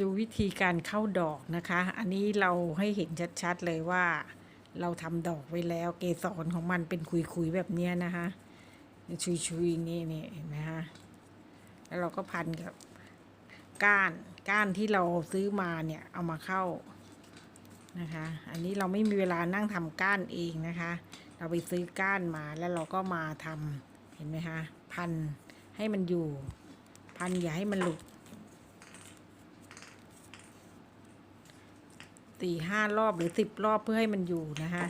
ดูวิธีการเข้าดอกนะคะ อันนี้เราให้เห็นชัดๆเลยว่า เราทำดอกไว้แล้ว เกสรของมันเป็นคุยๆแบบนี้นะคะ ชุยๆนี่นี่เห็นไหมคะแล้วเราก็พันกับก้านก้านที่เราซื้อมาเนี่ยเอามาเข้านะคะ อันนี้เราไม่มีเวลานั่งทำก้านเองนะคะ เราไปซื้อก้านมาแล้วเราก็มาทำเห็นไหมคะพันให้มันอยู่ พันอย่าให้มันหลุด สี่ห้ารอบหรือสิบรอบเพื่อให้มันอยู่นะคะ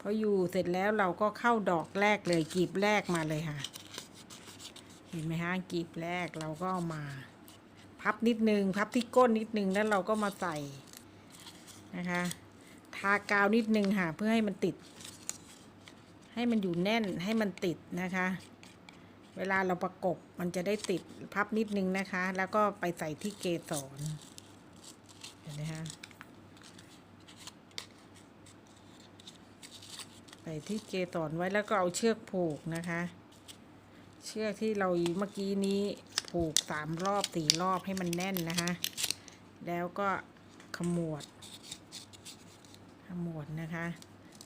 พออยู่เสร็จแล้วเราก็เข้าดอกแรกเลยกีบแรกมาเลยค่ะ เห็นไหมฮะกีบแรกเราก็ามา พับนิดนึง พับที่ก้นนิดนึงแล้วเราก็มาใส่นะคะ ทากาวนิดนึงค่ะ เพื่อให้มันติด ให้มันอยู่แน่นให้มันติดนะคะ เวลาเราประกบมันจะได้ติดพับนิดนึงนะคะ แล้วก็ไปใส่ที่เกสรเห็นไหมคะ ส่ที่เกสรไว้แล้วก็เอาเชือกผูกนะคะ เชือกที่เราเมื่อกี้นี้ผูกสามรอบสี่รอบให้มันแน่นนะคะ แล้วก็ขมวด ขมวดนะคะ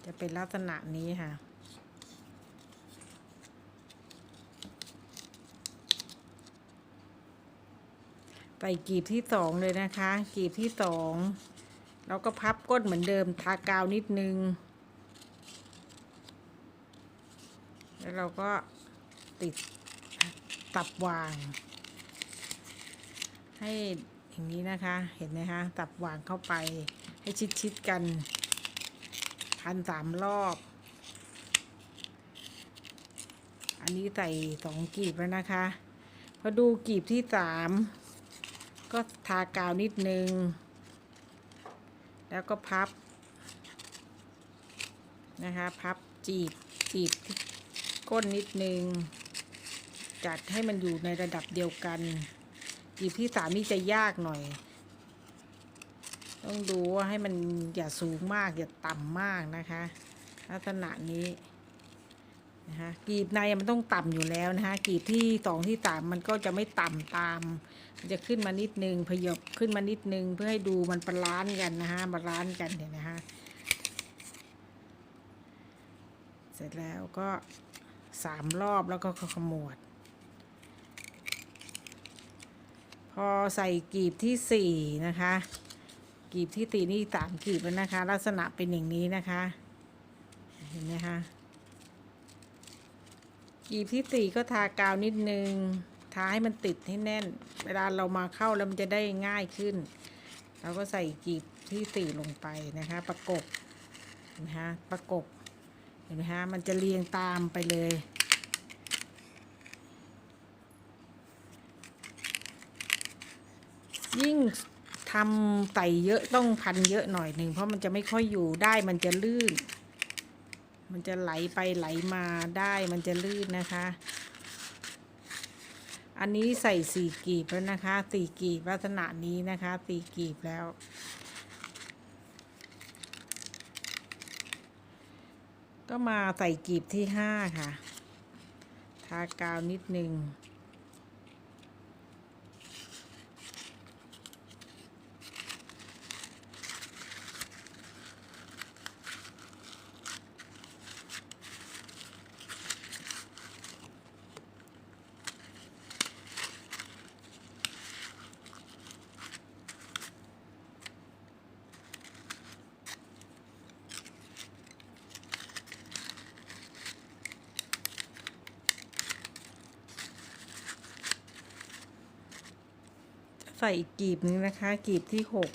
จะเป็นลักษณะนี้ค่ะใส่กีบที่สองเลยนะคะ กีบที่สองเราก็พับก้นเหมือนเดิมทากาวนิดนึง แล้วเราก็ติดตับวาง ให้อย่างนี้นะคะ เห็นไหมคะ ตับวางเข้าไป ให้ชิดๆกัน พันสามรอบ อันนี้ใส่สองกีบแล้วนะคะ พอดูกีบที่สามก็ทากาวนิดนึง แล้วก็พับนะคะ พับจีบจีบที่ ก้นนิดนึง จัดให้มันอยู่ในระดับเดียวกันจีบที่สามนี่จะยากหน่อย ต้องดูว่าให้มันอย่าสูงมาก อย่าต่ำมากนะคะ ลักษณะนี้นะคะกีบในมันต้องต่ำอยู่แล้วนะคะกีบที่สองที่สามมันก็จะไม่ต่ำตาม มันจะขึ้นมานิดนึงพยบขึ้นมานิดนึงเพื่อให้ดูมันบาลานซ์กันนะคะบาลานซ์กันเห็นนะคะเสร็จแล้วก็ สามรอบแล้วก็ขมวด พอใส่กีบที่สี่นะคะ กีบที่ตีนี่สามกีบแล้วนะคะ ลักษณะเป็นอย่างนี้นะคะ เห็นไหมคะกีบที่สี่ก็ทากาวนิดนึงทาให้มันติดให้แน่น เวลาเรามาเข้าแล้วมันจะได้ง่ายขึ้น เราก็ใส่กีบที่สี่ลงไปนะคะ ประกบนะคะประกบเห็นไหมฮะ มันจะเรียงตามไปเลย ยิ่งทำไต่เยอะต้องพันเยอะหน่อยหนึ่งเพราะมันจะไม่ค่อยอยู่ได้มันจะลื่น มันจะไหลไปไหลมาได้มันจะลื่นนะคะ อันนี้ใส่สี่กีบแล้วนะคะสี่กีบลักษณะนี้นะคะสี่กีบแล้ว ก็มาใส่กีบที่ห้าค่ะ ทากาวนิดนึง ส่อีกกีบนึงนะคะ กีบที่หก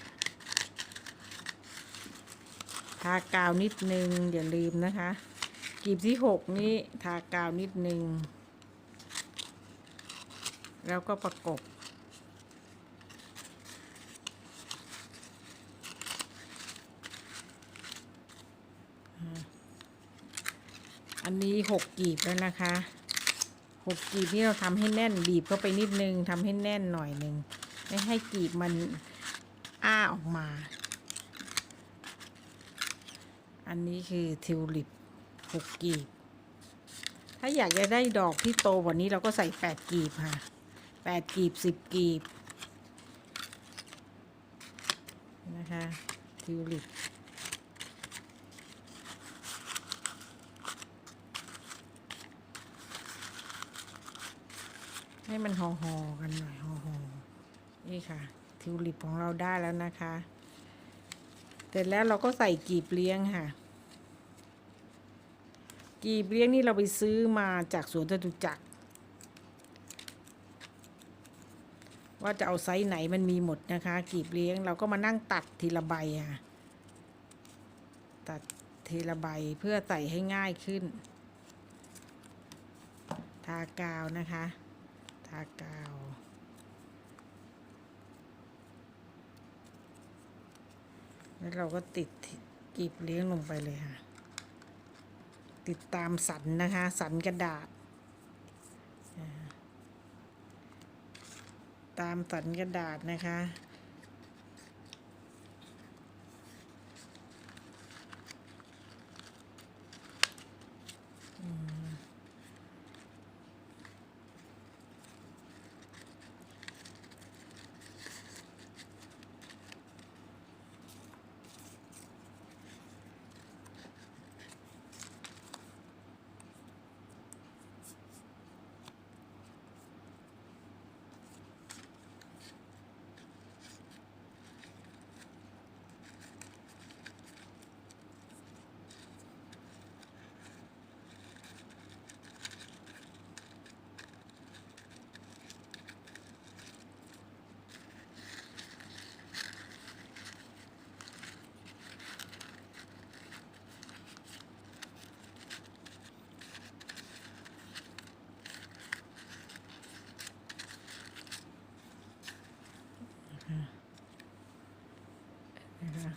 ทากาวนิดนึงอย่าลืมนะคะ กีบที่หกนี้ทากาวนิดนึง แล้วก็ประกบอันนี้หกกีบแล้วนะคะหกกีบที่เราทำให้แน่นบีบเข้าไปนิดนึงทำให้แน่นหน่อยหนึ่ง ไม่ให้กีบมันอ้าออกมา อันนี้คือทิวลิปหกกีบ ถ้าอยากจะได้ดอกที่โตกว่านี้เราก็ใส่แปดกีบค่ะแปดกีบสิบกีบ นะคะทิวลิปให้มันห่อหอๆกันหน่อยห่อหอๆ นี่ค่ะ ทิวลิปของเราได้แล้วนะคะ เสร็จแล้วเราก็ใส่กีบเลี้ยงค่ะ กีบเลี้ยงนี่เราไปซื้อมาจากสวนจตุจักร ว่าจะเอาไซส์ไหนมันมีหมดนะคะ กีบเลี้ยงเราก็มานั่งตัดทีละใบค่ะ ตัดทีละใบเพื่อใส่ให้ง่ายขึ้น ทากาวนะคะ ทากาว แล้วเราก็ติดกีบเลี้ยงลงไปเลยค่ะ ติดตามสันนะคะ สันกระดาษ ตามสันกระดาษนะคะ นะคะนะคะ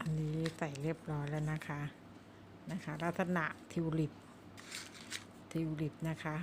อันนี้ใส่เรียบร้อยแล้วนะคะ นะคะ ลักษณะทิวลิป ทิวลิปนะคะ